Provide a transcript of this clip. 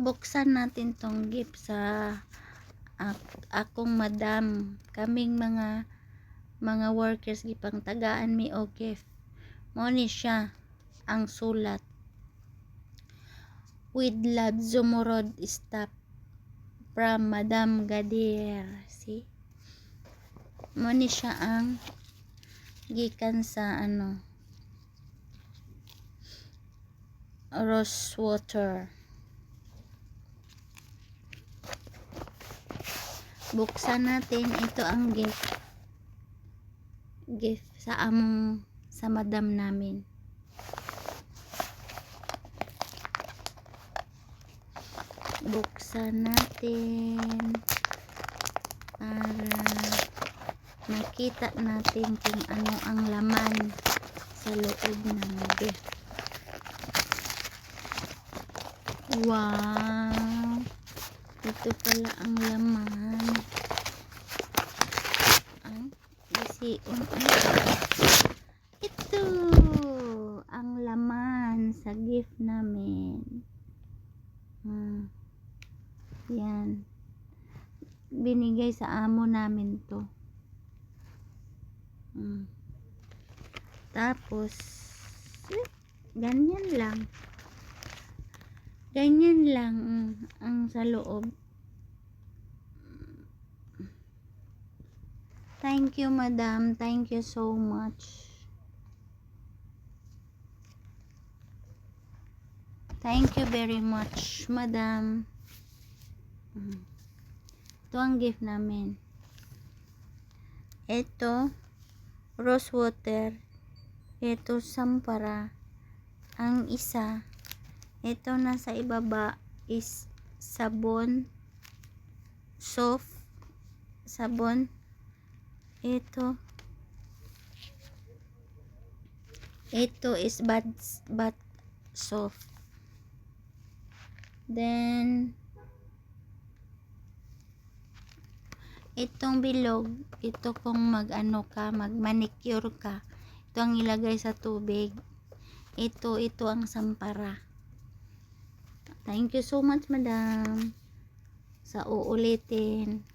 buksan natin tong gift sa ak- akong madam. Kaming mga mga workers gipang tagaan mi og gift. Mo siya ang sulat. With love zumurod stop from Madam Gadir see? Mo siya ang gikan sa ano rose water buksan natin. Ito ang gift. Gift sa among sa madam namin. Buksan natin para makita natin kung ano ang laman sa loob ng gift. Wow! Ito pala ang laman ang isiun ito ang laman sa gift namin hmm. yan binigay sa amo namin to hmm. tapos eh, ganyan lang ganyan lang ang sa loob thank you madam. Thank you so much. Thank you very much madam. Ito ang gift namin. Ito rose water. Ito sampara. Ang isa ito nasa ibaba is sabon. Soft sabon ito ito is bath bath soft. Then itong bilog ito kung mag ano ka mag manicure ka. Ito ang ilagay sa tubig. Ito ito ang sampara. Thank you so much madam sa uulitin